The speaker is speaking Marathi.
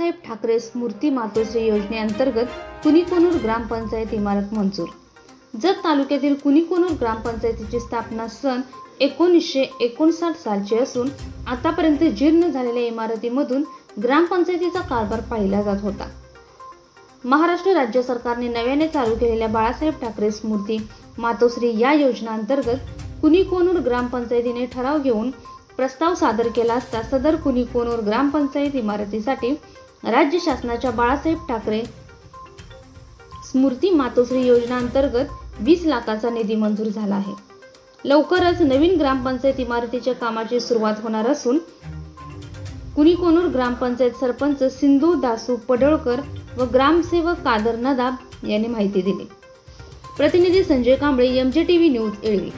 बाळासाहेब ठाकरे स्मृती मातोश्री योजनेअंतर्गत कुणीकोनूर ग्रामपंचायत इमारत मंजूर. जत तालुक्यातील कुणीकोनूर ग्रामपंचायतीची स्थापना सन एकोणीसशे एकोणसाठ सालची असून आतापर्यंत जीर्ण झालेल्या इमारतीमधून ग्रामपंचायतीचा कारभार पाहिला जात होता. महाराष्ट्र राज्य सरकारने नव्याने चालू केलेल्या बाळासाहेब ठाकरे स्मृती मातोश्री या योजनांतर्गत कुणीकोनूर ग्रामपंचायतीने ठराव घेऊन प्रस्ताव सादर केला असता सदर कुणीकोनूर ग्रामपंचायत इमारतीसाठी राज्य शासनाच्या बाळासाहेब ठाकरे स्मृती मातोश्री योजनांतर्गत वीस लाखाचा निधी मंजूर झाला आहे. लवकरच नवीन ग्रामपंचायत इमारतीच्या कामाची सुरुवात होणार असून कुणीकोनूर ग्रामपंचायत सरपंच सिंधू दासू पडळकर व ग्रामसेवक कादर नदाब यांनी माहिती दिली. प्रतिनिधी Sanjay Kamble MJ TV news एळवी.